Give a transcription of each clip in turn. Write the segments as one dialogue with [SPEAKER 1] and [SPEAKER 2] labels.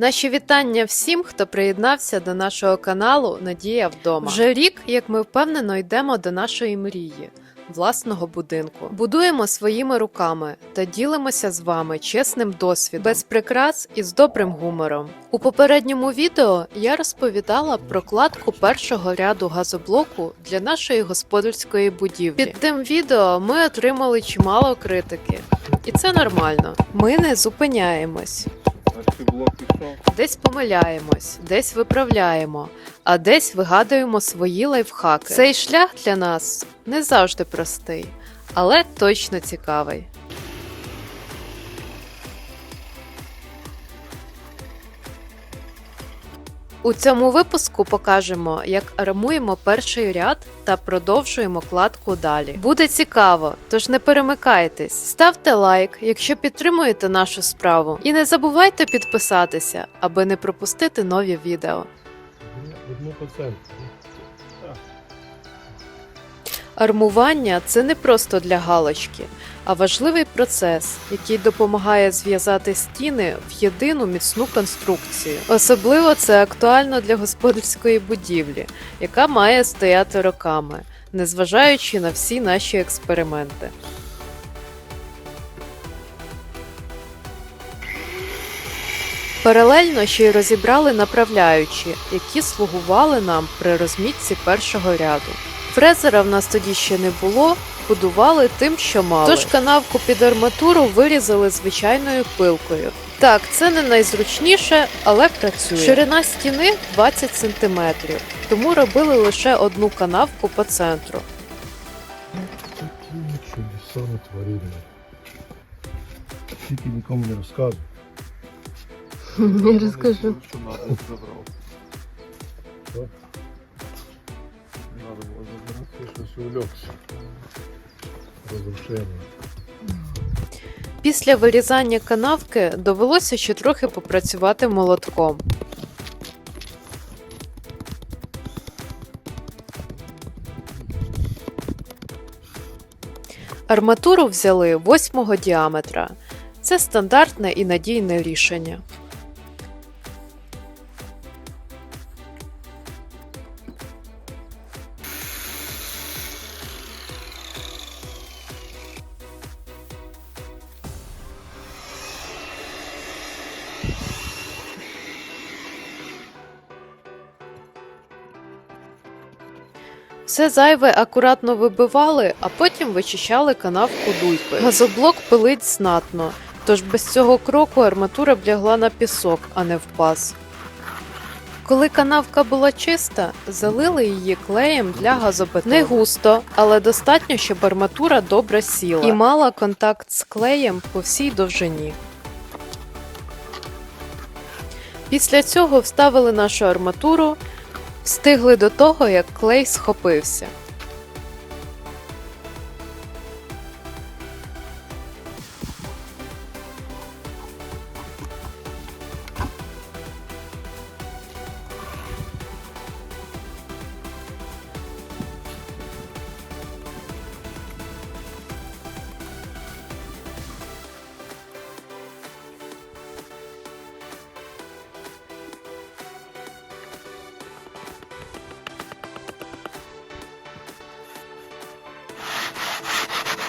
[SPEAKER 1] Наші вітання всім, хто приєднався до нашого каналу Надія вдома. Вже рік, як ми впевнено йдемо до нашої мрії. Власного будинку будуємо своїми руками та ділимося з вами чесним досвідом, без прикрас і з добрим гумором. У попередньому відео я розповідала про кладку першого ряду газоблоку для нашої господарської будівлі. Під тим відео ми отримали чимало критики, і це нормально. Ми не зупиняємось. Десь помиляємось, десь виправляємо, а десь вигадуємо свої лайфхаки. Цей шлях для нас не завжди простий, але точно цікавий. У цьому випуску покажемо, як армуємо перший ряд та продовжуємо кладку далі. Буде цікаво, тож не перемикайтесь, ставте лайк, якщо підтримуєте нашу справу, і не забувайте підписатися, аби не пропустити нові відео.
[SPEAKER 2] Одну по центру.
[SPEAKER 1] Армування це не просто для галочки, а важливий процес, який допомагає зв'язати стіни в єдину міцну конструкцію. Особливо це актуально для господарської будівлі, яка має стояти роками, незважаючи на всі наші експерименти. Паралельно ще й розібрали направляючі, які слугували нам при розмітці першого ряду. Фрезера в нас тоді ще не було, будували тим, що мали. Тож канавку під арматуру вирізали звичайною пилкою. Так, це не найзручніше, але працює. Ширина стіни 20 см, тому робили лише одну канавку по центру.
[SPEAKER 2] Такі чудеса натворили. Тільки нікому не розказуй.
[SPEAKER 1] Не розкажу.
[SPEAKER 2] Що увлекся. Розрушення.
[SPEAKER 1] Після вирізання канавки довелося ще трохи попрацювати молотком. Арматуру взяли 8 діаметра. Це стандартне і надійне рішення. Все зайве акуратно вибивали, а потім вичищали канавку дуйкою. Газоблок пилить знатно, тож без цього кроку арматура б лягла на пісок, а не в паз. Коли канавка була чиста, залили її клеєм для газобетону. Не густо, але достатньо, щоб арматура добре сіла і мала контакт з клеєм по всій довжині. Після цього вставили нашу арматуру, встигли до того, як клей схопився.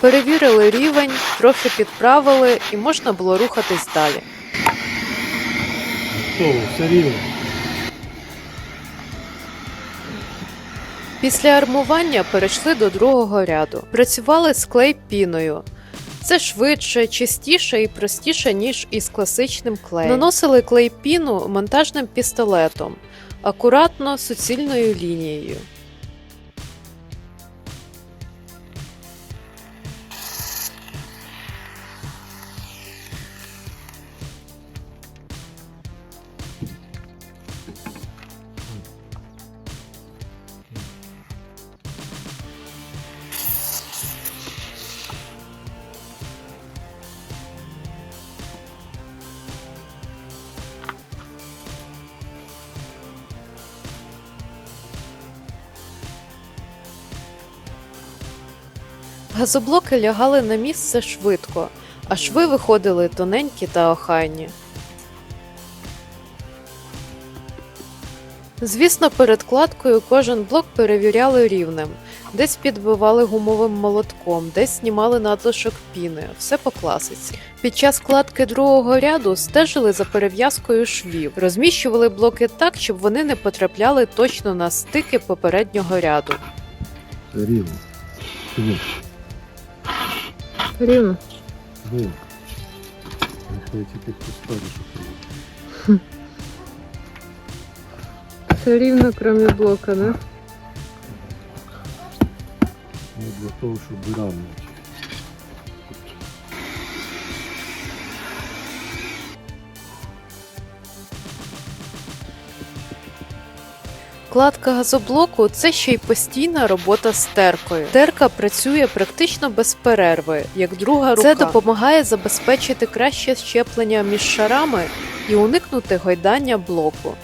[SPEAKER 1] Перевірили рівень, трохи підправили і можна було рухатись далі.
[SPEAKER 2] Все рівно.
[SPEAKER 1] Після армування перейшли до другого ряду. Працювали з клей піною. Це швидше, чистіше і простіше, ніж із класичним клеєм. Наносили клей піну монтажним пістолетом, акуратно суцільною лінією. Газоблоки лягали на місце швидко, а шви виходили тоненькі та охайні. Звісно, перед кладкою кожен блок перевіряли рівнем. Десь підбивали гумовим молотком, десь знімали надлишок піни, все по класиці. Під час кладки другого ряду стежили за перев'язкою швів, розміщували блоки так, щоб вони не потрапляли точно на стики попереднього ряду.
[SPEAKER 2] Рівно. Рівно.
[SPEAKER 1] Рівно.
[SPEAKER 2] Рівно. Я тільки поставлю, щоб
[SPEAKER 1] Все рівно, крім блока, не?
[SPEAKER 2] Не для того, щоб виравнювати.
[SPEAKER 1] Кладка газоблоку це ще й постійна робота з теркою. Терка працює практично без перерви, як друга рука. Це допомагає забезпечити краще щеплення між шарами і уникнути гойдання блоку.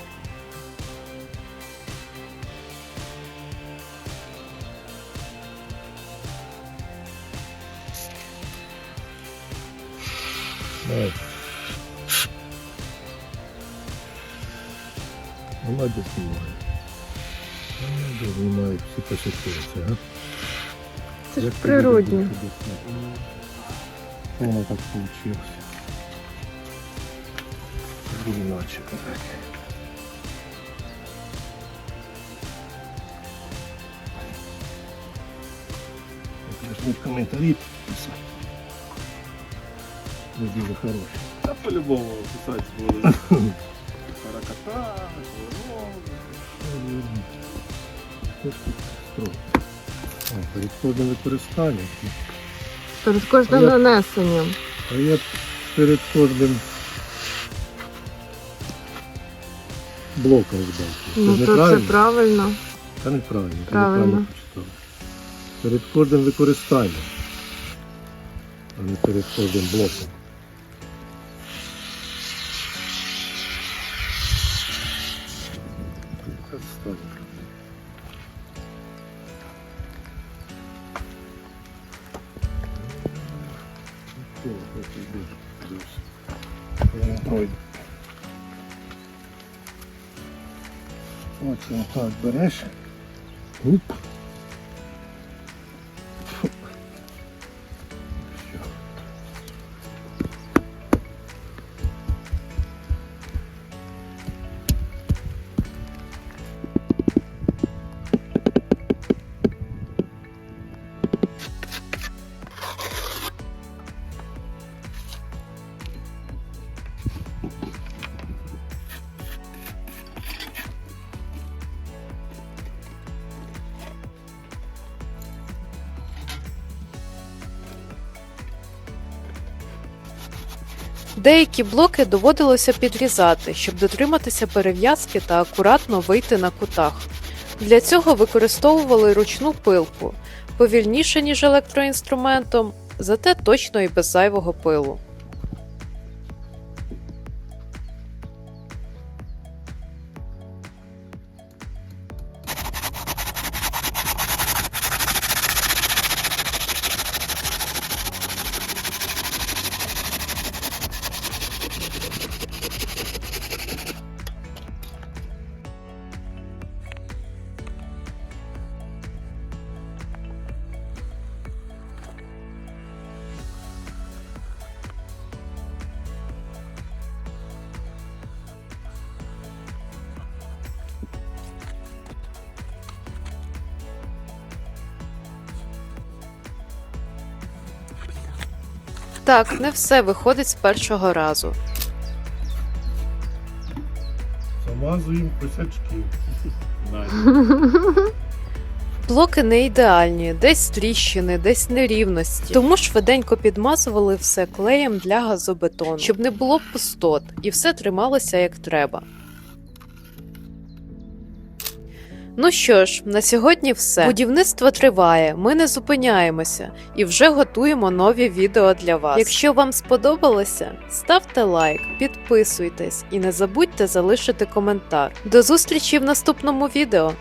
[SPEAKER 2] Давай. Молодець. Молодець знімає всі поситуації, а?
[SPEAKER 3] Це ж
[SPEAKER 2] Як тобі
[SPEAKER 3] природньо.
[SPEAKER 2] робити це? Що воно так вийшло? Буде іначе. так. Я ж не в коментарі писати. Не дуже хороші.
[SPEAKER 4] Та по-любому писати буду. Параката,
[SPEAKER 2] А, перед кожним використанням.
[SPEAKER 3] Перед кожним
[SPEAKER 2] А
[SPEAKER 3] нанесенням.
[SPEAKER 2] А я перед кожним блоком збавки.
[SPEAKER 3] Ну
[SPEAKER 2] Це
[SPEAKER 3] то це правильно.
[SPEAKER 2] Та неправильно.
[SPEAKER 3] Правильно.
[SPEAKER 2] неправильно. Перед кожним використанням, а не перед кожним блоком. Він так береш. Уп.
[SPEAKER 1] Деякі блоки доводилося підрізати, щоб дотриматися перев'язки та акуратно вийти на кутах. Для цього використовували ручну пилку, повільніше, ніж електроінструментом, зате точно і без зайвого пилу. Так, не все виходить з першого разу.
[SPEAKER 2] Замазуємо косячки.
[SPEAKER 1] Блоки не ідеальні, десь тріщини, десь нерівності. Тому швиденько підмазували все клеєм для газобетону, щоб не було пустот і все трималося як треба. Ну що ж, на сьогодні все. Будівництво триває, ми не зупиняємося і вже готуємо нові відео для вас. Якщо вам сподобалося, ставте лайк, підписуйтесь і не забудьте залишити коментар. До зустрічі в наступному відео!